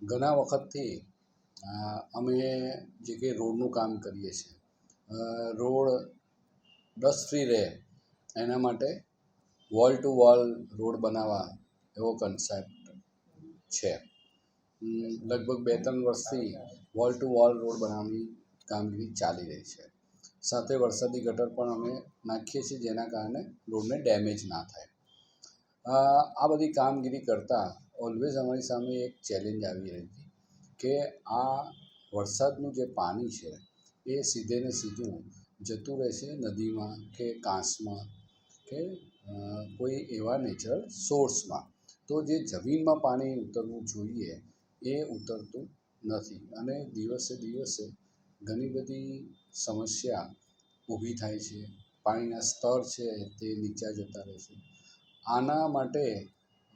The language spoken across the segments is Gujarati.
ઘણા વખતથી અમે જે કંઈ રોડનું કામ કરીએ છીએ રોડ ડસ્ટ ફ્રી રહે, એના માટે વોલ ટુ વોલ રોડ બનાવવા એવો કન્સેપ્ટ છે. લગભગ બે ત્રણ વર્ષથી વોલ ટુ વોલ રોડ બનાવવાની કામગીરી ચાલી રહી છે. સાથે વરસાદી ગટર પણ અમે નાખીએ છીએ જેના કારણે રોડને ડેમેજ ના થાય. આ બધી કામગીરી કરતાં ઓલવેઝ અમારી સામે એક ચેલેન્જ આવી રહી હતી કે આ વરસાદનું જે પાણી છે, એ સીધે ને સીધું જતું રહેશે નદીમાં કે કાંસમાં કે કોઈ એવા નેચરલ સોર્સમાં તો જે જમીનમાં પાણી ઉતરવું જોઈએ એ ઉતરતું નથી અને દિવસે દિવસે ઘણી બધી સમસ્યા ઊભી થાય છે. પાણીના સ્તર છે તે નીચા જતા રહે છે. આના માટે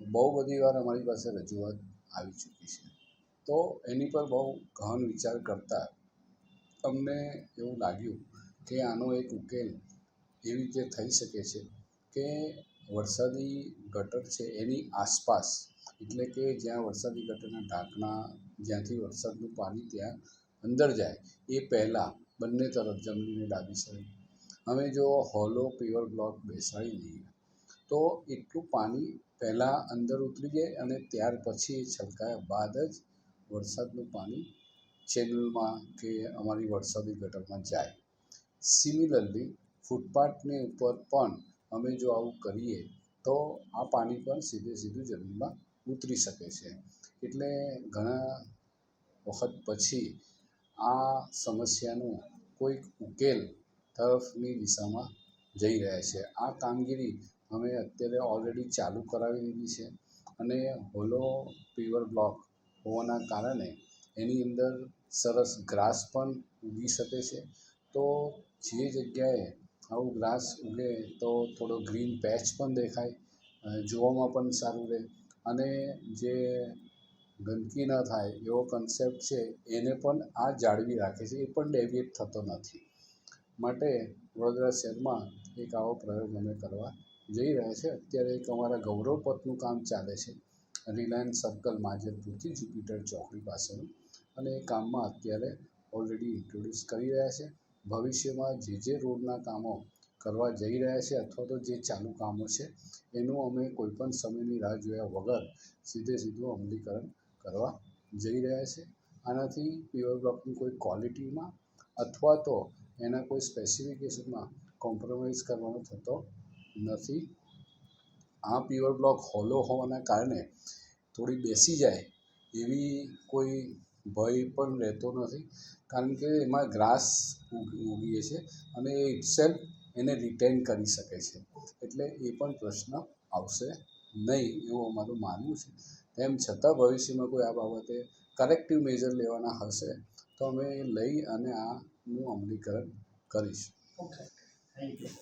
બહુ બધી વાર અમારી પાસે રજૂઆત આવી ચૂકી છે. તો એની પર બહુ ગહન વિચાર કરતાં અમને એવું લાગ્યું કે આનો એક ઉકેલ એવી રીતે થઈ શકે છે કે વરસાદી ગટર છે એની આસપાસ, એટલે કે જ્યાં વરસાદી ગટરના ઢાંકણા, જ્યાંથી વરસાદનું પાણી ત્યાં અંદર જાય, એ પહેલાં બંને તરફ જમણીને ડાબી સાઈડ. અમે જો હોલો પેવર બ્લોક બેસાડી દઈએ તો એટલું પાણી પહેલાં અંદર ઉતરી જાય અને ત્યાર પછી છલકાયા બાદ જ વરસાદનું પાણી ચેનલમાં કે અમારી વરસાદી ગટરમાં જાય. સિમિલરલી ફૂટપાથની ઉપર પણ અમે જો આવું કરીએ તો આ પાણી પણ સીધે સીધું જમીનમાં ઉતરી શકે છે. એટલે ઘણા વખત પછી આ સમસ્યાનું કોઈક ઉકેલ તરફની દિશામાં જઈ રહ્યા છે. આ કામગીરી અમે અત્યારે ઓલરેડી ચાલુ કરાવી દીધી છે અને હોલો પીવર બ્લોક હોવાના કારણે એની અંદર સરસ ગ્રાસ પણ ઉગી શકે છે. તો જે જગ્યાએ આવું ગ્રાસ ઉગે તો થોડો ગ્રીન પેચ પણ દેખાય જોવામાં પણ સારું રહે અને જે ગંદકી ન થાય એવો કન્સેપ્ટ છે એને પણ આ જાળવી રાખે છે, એ પણ ડેવિએટ થતો નથી. માટે વડોદરા શહેરમાં એક આવો પ્રયોગ અમે કરવા જઈ રહ્યા છે. અત્યારે એક અમારા ગૌરવ પથનું કામ ચાલે છે. રિલાયન્સ સર્કલ માજલપુરથી જુપિટર ચોકડી પાસેનું. અને એ કામમાં અત્યારે ઓલરેડી ઇન્ટ્રોડ્યુસ કરી રહ્યા છે. ભવિષ્યમાં જે જે રોડના કામો કરવા જઈ રહ્યા છે અથવા તો જે ચાલુ કામો છે, એનું અમે કોઈપણ સમયની રાહ જોયા વગર સીધે સીધું અમલીકરણ કરવા જઈ રહ્યા છે. આનાથી પીઓર બ્લોકની કોઈ ક્વોલિટીમાં અથવા તો એના કોઈ સ્પેસિફિકેશનમાં કોમ્પ્રોમાઇઝ કરવાનો થતો નથી. આ પેવર બ્લોક હોલો હોવાના કારણે થોડી બેસી જાય એવી કોઈ ભય પણ રહેતો નથી. કારણ કે એમાં ગ્રાસ ઉગીએ છે અને એ ઇટસેલ્ફ એને રિટેન કરી શકે છે. એટલે એ પણ પ્રશ્ન આવશે નહીં એવું અમારું માનવું છે. તેમ છતાં ભવિષ્યમાં કોઈ આ બાબતે કરેક્ટિવ મેજર લેવાના હશે તો અમે લઈ અને આનું અમલીકરણ કરીશું. Okay thank you